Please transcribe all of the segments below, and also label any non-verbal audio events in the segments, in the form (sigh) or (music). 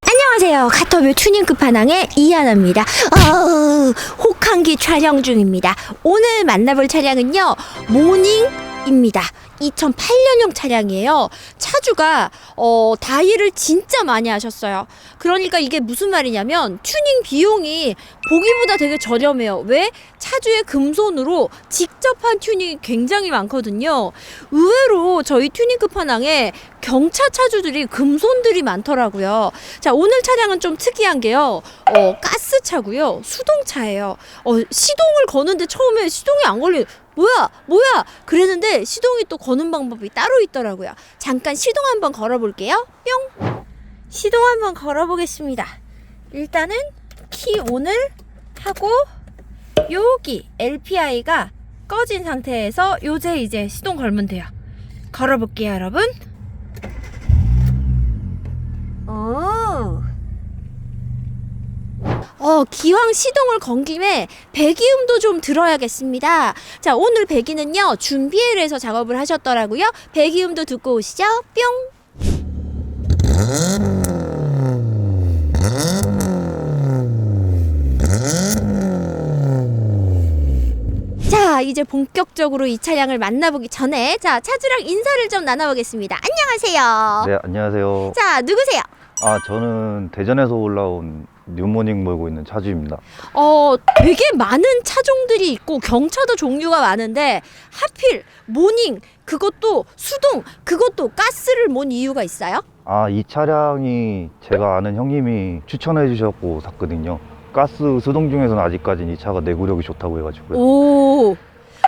안녕하세요. 카터뷰 튜닝 끝판왕의 이하나입니다. 어, 혹한기 촬영 중입니다. 오늘 만나볼 차량은요, 모닝입니다. 2008년형 차량이에요. 차주가 어, 다이를 진짜 많이 하셨어요. 그러니까 이게 무슨 말이냐면 튜닝 비용이 보기보다 되게 저렴해요. 왜? 차주의 금손으로 직접 한 튜닝이 굉장히 많거든요. 의외로 저희 튜닝 끝판왕에 경차 차주들이 금손들이 많더라고요. 자, 오늘 차량은 좀 특이한 게요. 어, 가스차고요. 수동차예요. 어, 시동을 거는데 처음에 시동이 안 걸리 뭐야? 뭐야? 그랬는데 시동이 또 거는 방법이 따로 있더라고요. 잠깐 시동 한번 걸어 볼게요. 뿅. 시동 한번 걸어 보겠습니다. 일단은 키 온을 하고 여기 LPI가 꺼진 상태에서 요새 이제 시동 걸면 돼요. 걸어 볼게요, 여러분. 오. 어, 기왕 시동을 건 김에 배기음도 좀 들어야겠습니다. 자, 오늘 배기는요, 준비해서 작업을 하셨더라고요. 배기음도 듣고 오시죠. 뿅. 자, 이제 본격적으로 이 차량을 만나보기 전에 자, 차주랑 인사를 좀 나눠보겠습니다. 안녕하세요. 네, 안녕하세요. 자, 누구세요? 아, 저는 대전에서 올라온 뉴모닝 몰고 있는 차주입니다. 어, 되게 많은 차종들이 있고 경차도 종류가 많은데 하필 모닝 그것도 수동 그것도 가스를 몬 이유가 있어요? 아, 이 차량이 제가 아는 형님이 추천해 주셨고 샀거든요. 가스 수동 중에서는 아직까지는 이 차가 내구력이 좋다고 해가지고요. 오.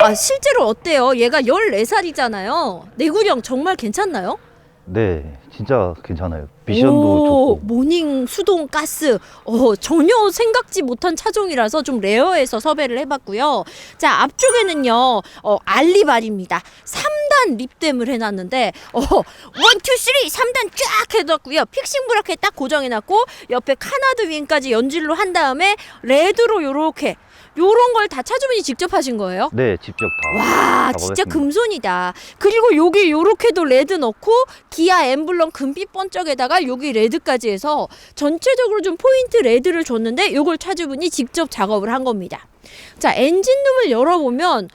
아, 실제로 어때요? 얘가 14살이잖아요. 내구력 정말 괜찮나요? 네, 진짜 괜찮아요. 미션도 오, 좋고. 모닝 수동 가스. 어, 전혀 생각지 못한 차종이라서 좀 레어해서 섭외를 해봤고요. 자, 앞쪽에는요, 어, 알리발입니다. 3단 립댐을 해놨는데, 어, 1, 2, 3, 3단 쫙 해놨고요. 픽싱 브라켓 딱 고정해놨고, 옆에 카나드 윙까지 연질로 한 다음에, 레드로 요렇게, 요런 걸 다 차주분이 직접 하신 거예요? 네, 직접 다. 와 진짜 작업했습니다. 금손이다. 그리고 여기 요렇게도 레드 넣고 기아 엠블럼 금빛 번쩍에다가 여기 레드까지 해서 전체적으로 좀 포인트 레드를 줬는데 요걸 차주분이 직접 작업을 한 겁니다. 자 엔진룸을 열어보면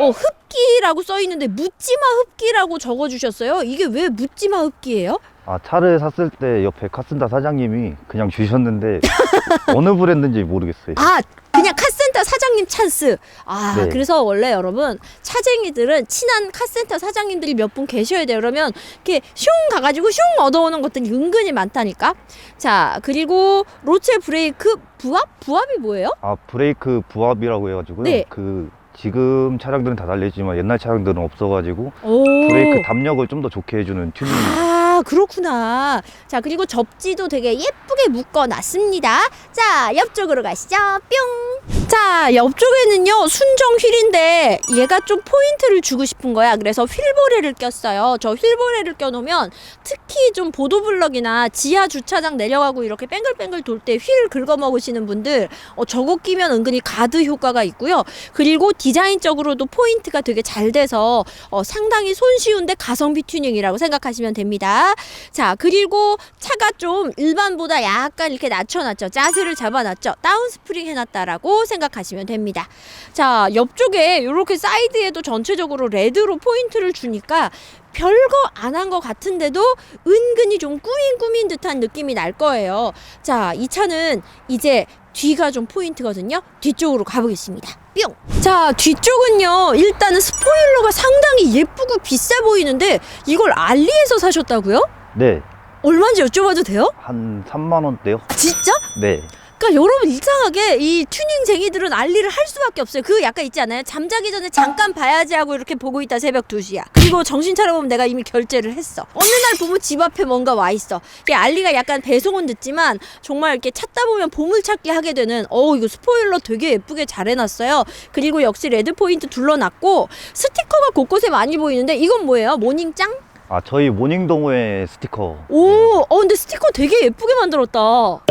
어 흡기라고 써 있는데 묻지마 흡기라고 적어 주셨어요. 이게 왜 묻지마 흡기예요? 아, 차를 샀을 때 옆에 카센터 사장님이 그냥 주셨는데 (laughs) 어느 브랜드인지 모르겠어요. 아 그냥 카센터 사장님 찬스. 아 네. 그래서 원래 여러분 차쟁이들은 친한 카센터 사장님들이 몇 분 계셔야 돼요. 그러면 이렇게 슝 가가지고 슝 얻어오는 것들이 은근히 많다니까. 자 그리고 로체 브레이크 부합 부합이 뭐예요? 아, 브레이크 부합이라고 해가지고요. 네. 그 지금 차량들은 다 달려있지만 옛날 차량들은 없어가지고 오. 브레이크 담력을 좀 더 좋게 해주는 튜닝. 아 그렇구나. 자 그리고 접지도 되게 예쁘게 묶어 놨습니다. 자 옆쪽으로 가시죠. 뿅. 자 옆쪽에는요 순정 휠인데 얘가 좀 포인트를 주고 싶은 거야. 그래서 휠보레를 꼈어요. 저 휠보레를 껴놓으면 특히 좀 보도블럭이나 지하 주차장 내려가고 이렇게 뺑글뺑글 돌 때 휠 긁어먹으시는 분들 어, 저거 끼면 은근히 가드 효과가 있고요. 그리고 디자인적으로도 포인트가 되게 잘 돼서 어, 상당히 손쉬운데 가성비 튜닝이라고 생각하시면 됩니다. 자, 그리고 차가 좀 일반보다 약간 이렇게 낮춰놨죠. 자세를 잡아놨죠. 다운 스프링 해놨다라고 생각하시면 됩니다. 자, 옆쪽에 이렇게 사이드에도 전체적으로 레드로 포인트를 주니까 별거 안 한 것 같은데도 은근히 좀 꾸민 꾸민 듯한 느낌이 날 거예요. 자, 이 차는 이제 뒤가 좀 포인트거든요. 뒤쪽으로 가보겠습니다. 뿅! 자, 뒤쪽은요, 일단은 스포일러가 상당히 예쁘고 비싸 보이는데, 이걸 알리에서 사셨다고요? 네, 얼마인지 여쭤봐도 돼요? 한 3만 원대요. 아, 진짜? 네. 그러니까 여러분 이상하게 이 튜닝쟁이들은 알리를 할 수밖에 없어요. 그 약간 있지 않아요? 잠자기 전에 잠깐 봐야지 하고 이렇게 보고 있다 새벽 2시야. 그리고 정신 차려보면 내가 이미 결제를 했어. 어느 날 보면 집 앞에 뭔가 와 있어. 이게 알리가 약간 배송은 늦지만 정말 이렇게 찾다 보면 보물찾기 하게 되는 어 이거 스포일러 되게 예쁘게 잘 해놨어요. 그리고 역시 레드 포인트 둘러놨고 스티커가 곳곳에 많이 보이는데 이건 뭐예요? 모닝짱? 아 저희 모닝 동호회 스티커. 오, 어 근데 스티커 되게 예쁘게 만들었다.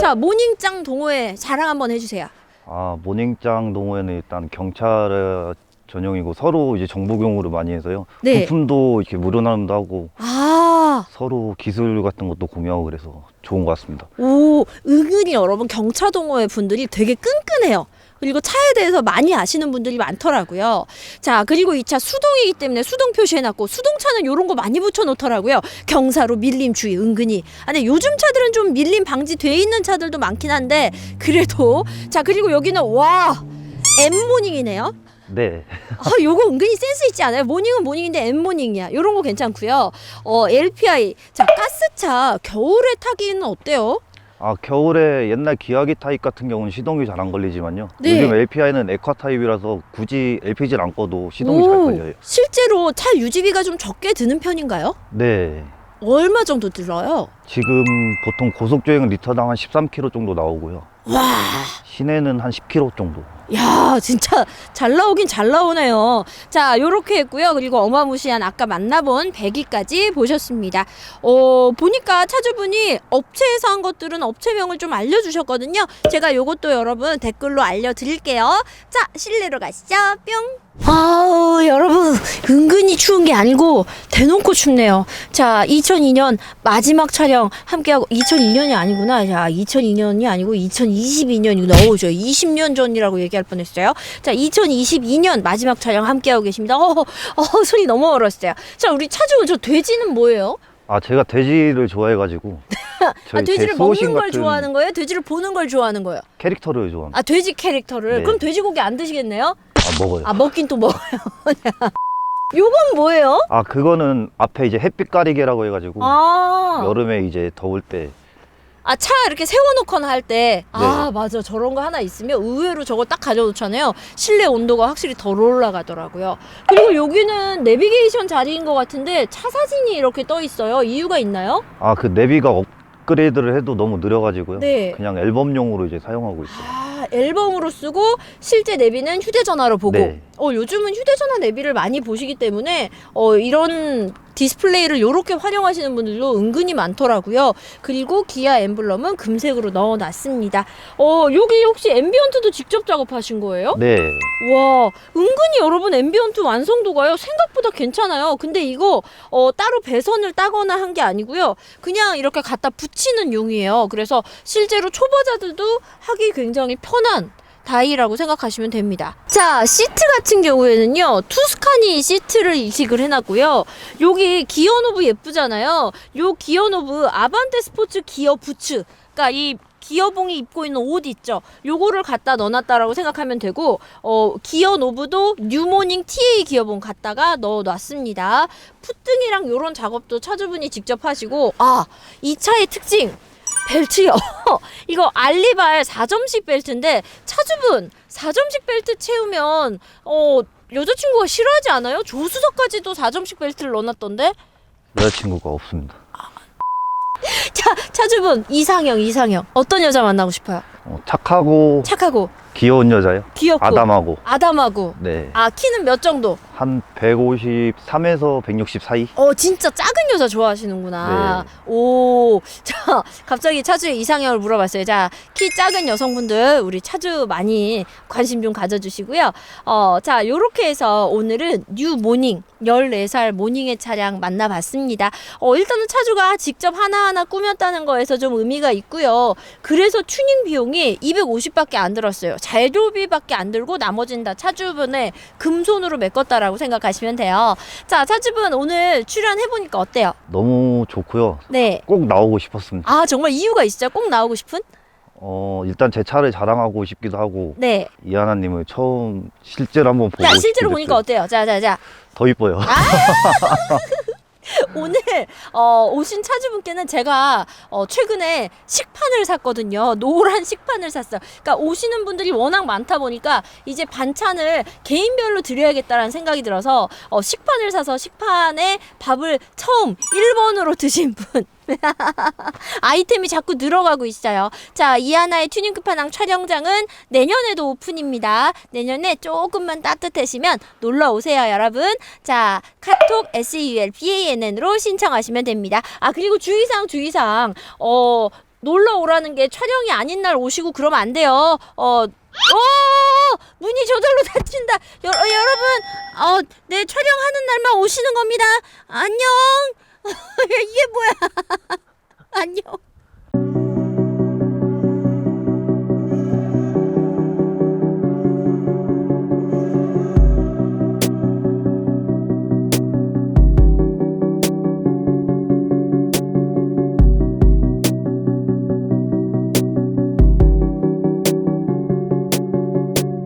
자, 모닝짱 동호회 자랑 한번 해주세요. 아 모닝짱 동호회는 일단 경찰 전용이고 서로 이제 정보경으로 많이 해서요. 네. 부품도 이렇게 무료 나눔도 하고 아, 서로 기술 같은 것도 공유하고 그래서 좋은 것 같습니다. 오, 은근히 여러분 경차 동호회 분들이 되게 끈끈해요. 그리고 차에 대해서 많이 아시는 분들이 많더라고요. 자, 그리고 이 차 수동이기 때문에 수동 표시해놨고 수동차는 이런 거 많이 붙여놓더라고요. 경사로 밀림 주의 은근히. 아, 근데 요즘 차들은 좀 밀림 방지돼 있는 차들도 많긴 한데 그래도 (laughs) 자 그리고 여기는 와 M 모닝이네요. 네. 아, 요거 은근히 센스 있지 않아요? 모닝은 모닝인데 M 모닝이야. 요런 거 괜찮고요. 어, LPI. 자, 가스차 겨울에 타기는 어때요? 아 겨울에 옛날 기아기 타입 같은 경우는 시동이 잘 안 걸리지만요. 네. 요즘 LPI는 에콰 타입이라서 굳이 LPG를 안 꺼도 시동이 잘 오, 걸려요. 실제로 차 유지비가 좀 적게 드는 편인가요? 네. 얼마 정도 들어요? 지금 보통 고속 주행 리터당 한 13km 정도 나오고요. 와, 시내는 한 10km 정도. 야, 진짜 잘 나오긴 잘 나오네요. 자, 요렇게 했고요. 그리고 어마무시한 아까 만나본 배기까지 보셨습니다. 어, 보니까 차주분이 업체에서 한 것들은 업체명을 좀 알려주셨거든요. 제가 요것도 여러분 댓글로 알려드릴게요. 자, 실내로 가시죠. 뿅. 아우 여러분 은근히 추운 게 아니고 대놓고 춥네요. 자 2002년 마지막 촬영 함께하고 2002년이 아니구나. 자 2002년이 아니고 2022년이구나. 어우 저 20년 전이라고 얘기할 뻔했어요. 자 2022년 마지막 촬영 함께하고 계십니다. 어, 어 소리 너무 얼었어요. 자 우리 차주분 저 돼지는 뭐예요? 아 제가 돼지를 좋아해가지고 (laughs) 아 저희 제 돼지를 먹는 걸 같은 좋아하는 거예요? 돼지를 보는 걸 좋아하는 거예요? 캐릭터를 좋아합니다. 아 돼지 캐릭터를 네. 그럼 돼지고기 안 드시겠네요? 아 먹어요. 아 먹긴 또 먹어요. (laughs) 요건 뭐예요? 아 그거는 앞에 이제 햇빛 가리개라고 해가지고 아, 여름에 이제 더울 때 아, 차 이렇게 세워놓거나 할 때, 아, 네. 맞아. 저런 거 하나 있으면 의외로 저걸 딱 가져놓잖아요. 실내 온도가 확실히 덜 올라가더라고요. 그리고 여기는 내비게이션 자리인 것 같은데 차 사진이 이렇게 떠 있어요. 이유가 있나요? 아 그 내비가 업그레이드를 해도 너무 느려가지고요. 네. 그냥 앨범용으로 이제 사용하고 있어요. 아, 앨범으로 쓰고 실제 내비는 휴대전화로 보고. 네. 어, 요즘은 휴대전화 내비를 많이 보시기 때문에 어, 이런 디스플레이를 이렇게 활용하시는 분들도 은근히 많더라고요. 그리고 기아 엠블럼은 금색으로 넣어놨습니다. 어, 여기 혹시 앰비언트도 직접 작업하신 거예요? 네. 와, 은근히 여러분 앰비언트 완성도가요 생각보다 괜찮아요. 근데 이거 어, 따로 배선을 따거나 한 게 아니고요. 그냥 이렇게 갖다 붙이는 용이에요. 그래서 실제로 초보자들도 하기 굉장히 편한 다이라고 생각하시면 됩니다. 자, 시트 같은 경우에는요, 투스카니 시트를 이식을 해놨고요. 여기 기어 노브 예쁘잖아요. 요 기어 노브 아반떼 스포츠 기어 부츠. 그러니까 이 기어봉이 입고 있는 옷 있죠. 요거를 갖다 넣어놨다라고 생각하면 되고, 어, 기어 노브도 뉴모닝 TA 기어봉 갖다가 넣어놨습니다. 풋등이랑 요런 작업도 차주분이 직접 하시고, 아, 이 차의 특징! 벨트요. (laughs) 이거 알리발 4점식 벨트인데 차주분 4점식 벨트 채우면 어 여자친구가 싫어하지 않아요? 조수석까지도 4점식 벨트를 넣어놨던데. 여자친구가 없습니다. (laughs) 자 차주분 이상형 이상형 어떤 여자 만나고 싶어요? 어, 착하고 착하고 귀여운 여자요. 귀엽고 아담하고. 아담하고 네. 아 키는 몇 정도? 한 153에서 160 사이. 어 진짜 작은 여자 좋아하시는구나. 오, (laughs) 자 갑자기 차주의 이상형을 물어봤어요. 자 키 작은 여성분들 우리 차주 많이 관심 좀 가져주시고요. 어, 자 요렇게 해서 오늘은 뉴 모닝 14살 모닝의 차량 만나봤습니다. 어, 일단은 차주가 직접 하나하나 꾸몄다는 거에서 좀 의미가 있고요. 그래서 튜닝 비용이 250밖에 안 들었어요. 재료비밖에 안 들고 나머지는 다 차주분의 금손으로 메꿨다라 고 생각하시면 돼요. 자, 차주분 오늘 출연해보니까 어때요? 너무 좋고요. 네. 꼭 나오고 싶었습니다. 아, 정말 이유가 있어요? 꼭 나오고 싶은? 어 일단 제 차를 자랑하고 싶기도 하고 네. 이하나님을 처음 실제로 한번 보고 자, 실제로 싶기도 보니까 했어요. 어때요? 자, 자, 자. 더 이뻐요. (laughs) (laughs) 오늘 어, 오신 차주분께는 제가 어, 최근에 식판을 샀거든요. 노란 식판을 샀어요. 그러니까 오시는 분들이 워낙 많다 보니까 이제 반찬을 개인별로 드려야겠다라는 생각이 들어서 어, 식판을 사서 식판에 밥을 처음 1번으로 드신 분 (laughs) 아이템이 자꾸 늘어가고 있어요. 자, 이하나의 튜닝 끝판왕 촬영장은 내년에도 오픈입니다. 내년에 조금만 따뜻해지면 놀러 오세요, 여러분. 자, 카톡 SEUL BANN으로 신청하시면 됩니다. 아, 그리고 주의사항, 주의사항. 어, 놀러 오라는 게 촬영이 아닌 날 오시고 그러면 안 돼요. 어, 오! 문이 저절로 (laughs) 닫힌다. 여, 어, 여러분, 어, 네, 촬영하는 날만 오시는 겁니다. 안녕. (laughs) 이게 뭐야? (laughs) 안녕.